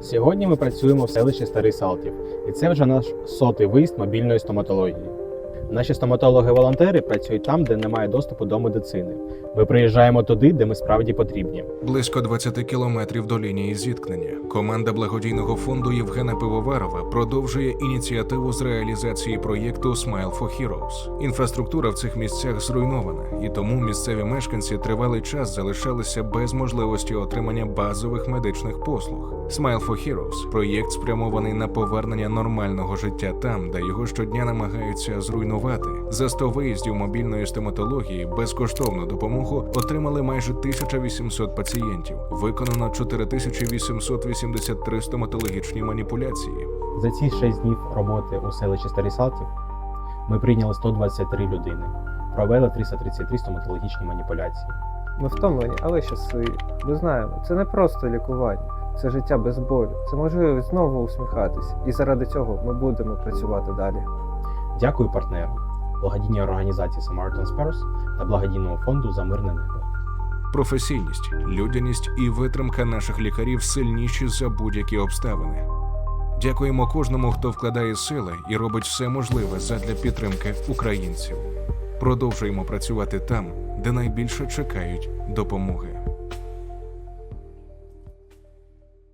Сьогодні ми працюємо в селищі Старий Салтів, і це вже наш сотий виїзд мобільної стоматології. Наші стоматологи-волонтери працюють там, де немає доступу до медицини. Ми приїжджаємо туди, де ми справді потрібні. Близько 20 кілометрів до лінії зіткнення. Команда благодійного фонду Євгена Пивоварова продовжує ініціативу з реалізації проєкту Smile for Heroes. Інфраструктура в цих місцях зруйнована, і тому місцеві мешканці тривалий час залишалися без можливості отримання базових медичних послуг. Smile for Heroes – проєкт спрямований на повернення нормального життя там, де його щодня намагаються зруйнувати. За 100 виїздів мобільної стоматології безкоштовну допомогу отримали майже 1800 пацієнтів. Виконано 4883 стоматологічні маніпуляції. За ці 6 днів роботи у селищі Старий Салтів ми прийняли 123 людини, провели 333 стоматологічні маніпуляції. Ми втомлені, але щасливі. Ми знаємо, це не просто лікування, це життя без болю, це можливість знову усміхатись. І заради цього ми будемо працювати далі. Дякую партнерам, благодійній організації Samaritan Spurs та благодійному фонду за мирне небо. Професійність, людяність і витримка наших лікарів сильніші за будь-які обставини. Дякуємо кожному, хто вкладає сили і робить все можливе задля підтримки українців. Продовжуємо працювати там, де найбільше чекають допомоги.